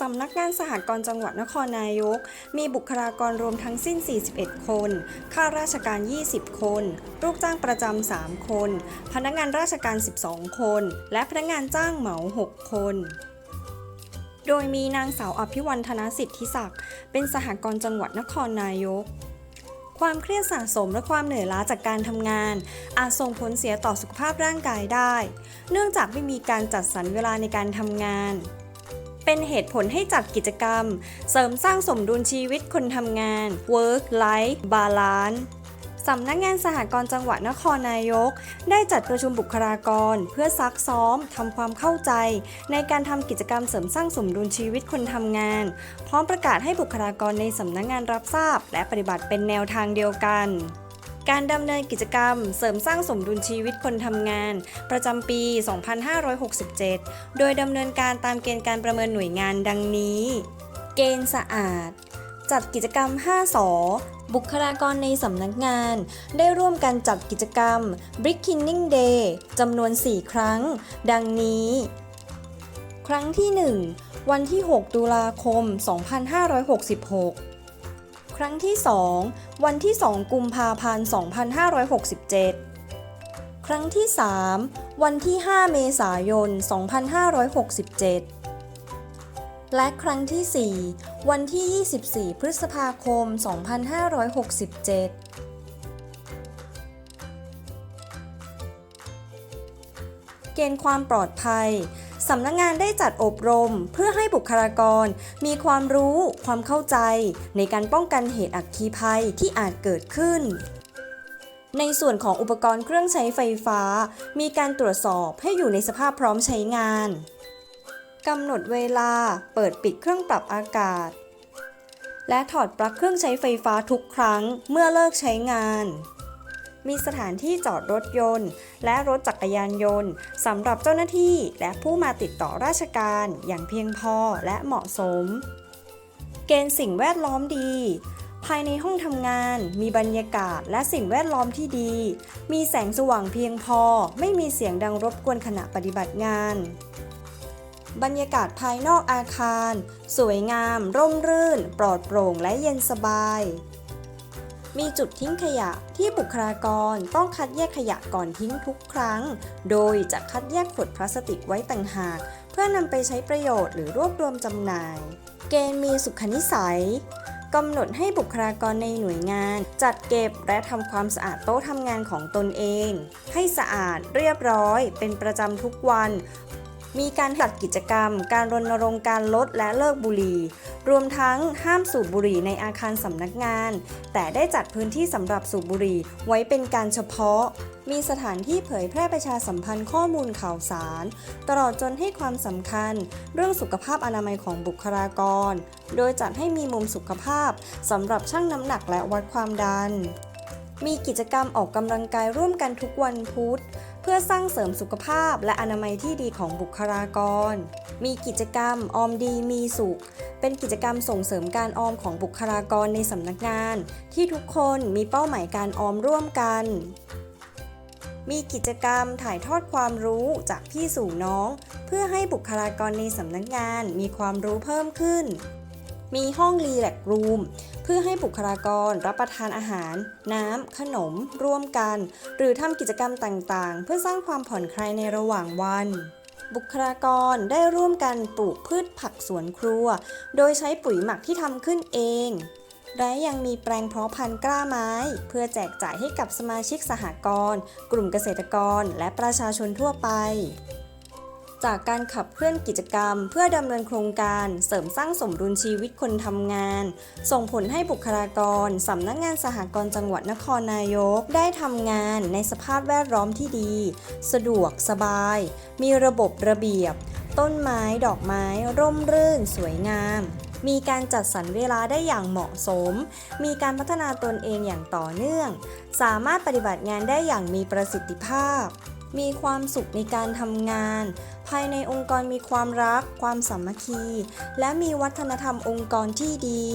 สำนักงานสหกรณ์จังหวัดนครนายก มีบุคลากรรวมทั้งสิ้น 41 คน ข้าราชการ 20 คน ลูกจ้างประจำ 3 คน พนักงานราชการ 12 คน และพนักงานจ้างเหมา 6 คนโดยมีนางสาวอภิวันธนสิทธิศักดิ์ เป็นสหกรณ์จังหวัดนครนายก ความเครียดสะสมและความเหนื่อยล้าจากการทำงาน อาจส่งผลเสียต่อสุขภาพร่างกายได้ เนื่องจากไม่มีการจัดสรรเวลาในการทำงาน เป็นเหตุผลให้จัดกิจกรรม เสริมสร้างสมดุลชีวิตคนทำงาน work life balance สำนักงานสหกรณ์จังหวัดนครนายก ได้จัดประชุมบุคลากร เพื่อซักซ้อมทำความเข้าใจ ในการทำกิจกรรมเสริมสร้างสมดุลชีวิตคนทำงาน พร้อมประกาศให้บุคลากรในสำนักงานรับทราบ และปฏิบัติเป็นแนวทางเดียวกัน การดำเนินกิจกรรม เสริมสร้างสมดุลชีวิตคนทำงาน ประจำปี 2567 โดยดำเนินการตามเกณฑ์การประเมินหน่วยงานดังนี้ เกณฑ์สะอาด จัดกิจกรรม 5สอบุคลากรในสำนักงาน ได้ร่วมกันจัดกิจกรรม Brick Cleaning Day จำนวน 4 ครั้ง ดังนี้ ครั้งที่ 1 วันที่ 6 ตุลาคม 2566 ครั้งที่ 2 วันที่ 2 กุมภาพันธ์ 2567 ครั้งที่ 3 วันที่ 5 เมษายน 2567 และครั้งที่ 4 วันที่ 24 พฤษภาคม 2567เกณฑ์ความปลอดภัย สำนักงงานได้จัดอบรม เพื่อให้บุคลากร มีความรู้ ความเข้าใจ ในการป้องกันเหตุอัคคีภัยที่อาจเกิดขึ้น ในส่วนของอุปกรณ์เครื่องใช้ไฟฟ้า มีการตรวจสอบให้อยู่ในสภาพพร้อมใช้งานกำหนดเวลาเปิดปิดเครื่องปรับอากาศ และถอดปลั๊กเครื่องใช้ไฟฟ้าทุกครั้งเมื่อเลิกใช้งาน มีสถานที่จอดรถยนต์ และรถจักรยานยนต์สำหรับเจ้าหน้าที่และผู้มาติดต่อราชการอย่างเพียงพอและเหมาะสม เกณฑ์สิ่งแวดล้อมดีภายในห้องทำงานมีบรรยากาศและสิ่งแวดล้อมที่ดี มีแสงสว่างเพียงพอ ไม่มีเสียงดังรบกวนขณะปฏิบัติงาน บรรยากาศภายนอกอาคาร สวยงาม ร่มรื่น ปลอดโปร่งและเย็นสบาย มีจุดทิ้งขยะที่บุคลากรต้องคัดแยกขยะก่อนทิ้งทุกครั้ง โดยจะคัดแยกขวดพลาสติกไว้ต่างหาก เพื่อนำไปใช้ประโยชน์หรือรวบรวมจำหน่าย เกณฑ์มีสุขนิสัยกำหนดให้บุคลากรในหน่วยงาน จัดเก็บและทำความสะอาดโต๊ะทำงานของตนเอง ให้สะอาดเรียบร้อยเป็นประจำทุกวัน มีการจัดกิจกรรม การรณรงค์การลดและเลิกบุหรี่ รวมทั้งห้ามสูบบุหรี่ในอาคารสำนักงาน แต่ได้จัดพื้นที่สำหรับสูบบุหรี่ไว้เป็นการเฉพาะ มีสถานที่เผยแพร่ประชาสัมพันธ์ข้อมูลข่าวสาร ตลอดจนให้ความสำคัญ เรื่องสุขภาพอนามัยของบุคลากร โดยจัดให้มีมุมสุขภาพสำหรับชั่งน้ำหนักและวัดความดันมีกิจกรรมออกกำลังกายร่วมกันทุกวันพุธเพื่อสร้างเสริมสุขภาพและอนามัยที่ดีของบุคลากร มีกิจกรรมออมดีมีสุข เป็นกิจกรรมส่งเสริมการออมของบุคลากรในสำนักงาน ที่ทุกคนมีเป้าหมายการออมร่วมกัน มีกิจกรรมถ่ายทอดความรู้จากพี่สู่น้อง เพื่อให้บุคลากรในสำนักงานมีความรู้เพิ่มขึ้นมีห้องรีแลกรูม พื่อให้บุคลากรรับประทานอาหาร น้ำ ขนม ร่วมกัน หรือทำกิจกรรมต่างๆ เพื่อสร้างความผ่อนคลายในระหว่างวัน บุคลากรได้ร่วมกันปลูกพืชผักสวนครัว โดยใช้ปุ๋ยหมักที่ทำขึ้นเองและยังมีแปลงเพาะพันธุ์กล้าไม้ เพื่อแจกจ่ายให้กับสมาชิกสหกรณ์ กลุ่มเกษตรกรและประชาชนทั่วไป จากการขับเคลื่อนกิจกรรม เพื่อดำเนินโครงการเสริมสร้างสมดุลชีวิตคนทำงาน ส่งผลให้บุคลากรสำนักงานสหกรณ์จังหวัดนครนายก ได้ทำงานในสภาพแวดล้อมที่ดี สะดวกสบาย มีระบบระเบียบ ต้นไม้ดอกไม้ ร่มรื่น สวยงาม มีการจัดสรรเวลาได้อย่างเหมาะสม มีการพัฒนาตนเองอย่างต่อเนื่อง สามารถปฏิบัติงานได้อย่างมีประสิทธิภาพ มีความสุขในการทำงาน ภายในองค์กรมีความรัก ความสามัคคี และมีวัฒนธรรมองค์กรที่ดี